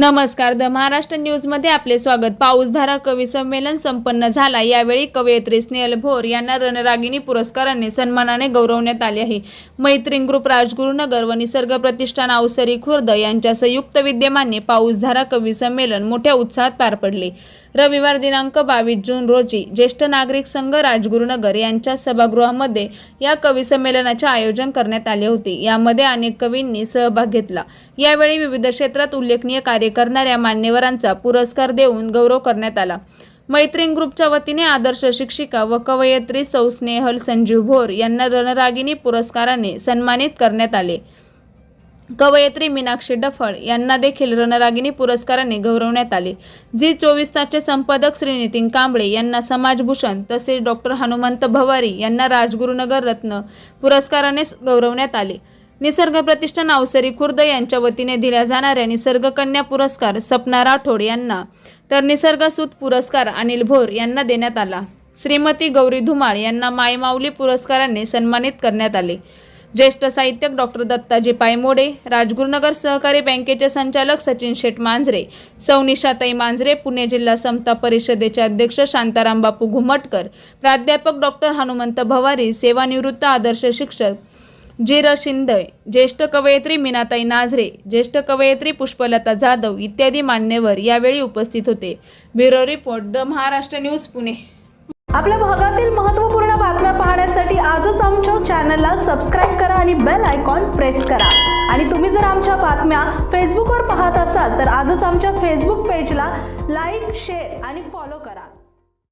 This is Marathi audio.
नमस्कार द महाराष्ट्र न्यूजमध्ये आपले स्वागत. पाऊसधारा कवी संमेलन संपन्न झाला. यावेळी कवयित्री स्नेहल भोर यांना रणरागिणी पुरस्काराने सन्मानाने गौरवण्यात आले आहे. मैत्रीण ग्रुप राजगुरुनगर व निसर्ग प्रतिष्ठान अवसरी खुर्द यांच्या संयुक्त विद्यमाने पाऊसधारा कवी संमेलन मोठ्या उत्साहात पार पडले. रविवार दिनांक बावीस जून रोजी ज्येष्ठ नागरिक संघ राजगुरुनगर यांच्या सभागृहामध्ये या कवी संमेलनाचे आयोजन करण्यात आले होते. यामध्ये अनेक कवींनी सहभाग घेतला. यावेळी विविध क्षेत्रात उल्लेखनीय कार्य करणाऱ्या मान्यवरांचा पुरस्कार देऊन गौरव करण्यात आला. मैत्रीण ग्रुपच्या वतीने आदर्श शिक्षिका व कवयित्री सौ स्नेहल संजीव भोर यांना रणरागिणी पुरस्काराने सन्मानित करण्यात आले. कवयित्री मीनाक्षी डफळ यांना देखील रणरागिणी पुरस्काराने गौरवण्यात आले. जी चोवीस तासचे संपादक श्री नितीन कांबळे यांना समाजभूषण तसेच डॉक्टर हनुमंत भवारी यांना राजगुरुनगर रत्न पुरस्काराने गौरवण्यात आले. निसर्ग प्रतिष्ठान अवसरी खुर्द यांच्या वतीने दिल्या जाणाऱ्या निसर्गकन्या पुरस्कार सपना राठोड यांना तर निसर्गसूत पुरस्कार अनिल भोर यांना देण्यात आला. श्रीमती गौरी धुमाळ यांना मायमाऊली पुरस्काराने सन्मानित करण्यात आले. ज्येष्ठ साहित्यक डॉक्टर दत्ताजी पायमोडे राजगुरुनगर सहकारी बँकेचे संचालक सचिन शेठ मांजरे सौनिशाताई मांजरे पुणे जिल्हा समता परिषदेचे अध्यक्ष शांताराम बापू घुमटकर प्राध्यापक डॉक्टर हनुमंत भवारी सेवानिवृत्त आदर्श शिक्षक जी र शिंदे ज्येष्ठ कवयित्री मीनाताई नाझरे ज्येष्ठ कवयित्री पुष्पलता जाधव इत्यादी मान्यवर यावेळी उपस्थित होते. Bureau report the Maharashtra news Pune. आपल्या भागातील महत्त्वपूर्ण बातम्या पाहण्यासाठी आजच आमच्या चॅनलला सबस्क्राईब करा आणि बेल आयकॉन प्रेस करा. आणि तुम्ही जर आमच्या बातम्या फेसबुकवर पाहत असाल तर आजच आमच्या फेसबुक पेजला लाईक शेअर आणि फॉलो करा.